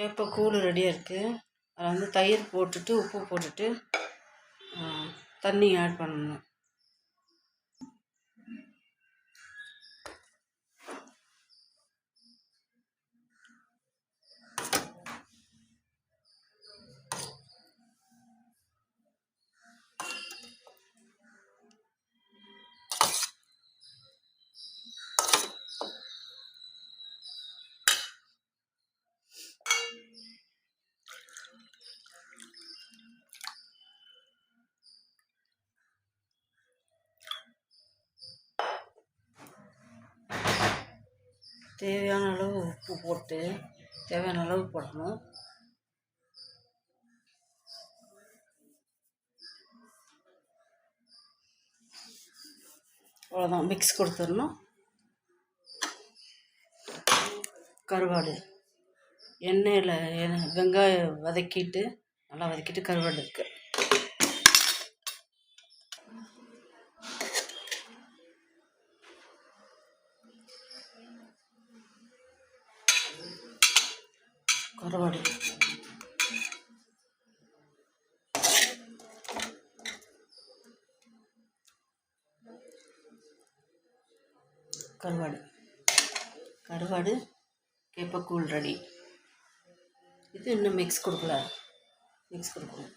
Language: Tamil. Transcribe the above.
கேப்பை கூழ் ரெடியாக இருக்குது அதில் வந்து தயிர் போட்டுட்டு உப்பு போட்டுட்டு தண்ணி ஆட் பண்ணணும். தேவையான அளவு உப்பு போட்டு தேவையான அளவு போடணும். அவ்வளோதான் மிக்ஸ் கொடுத்துடணும். கருவாடு. எண்ணெயில் வெங்காயம் வதக்கிட்டு நல்லா வதக்கிட்டு கருவாடு இருக்குது கருவாடு கருவாடு. கருவாடு கேப்பக்கூழ் ரெடி. இது இன்னும் மிக்ஸ் கொடுக்கல. மிக்ஸ் கொடுக்கணும்.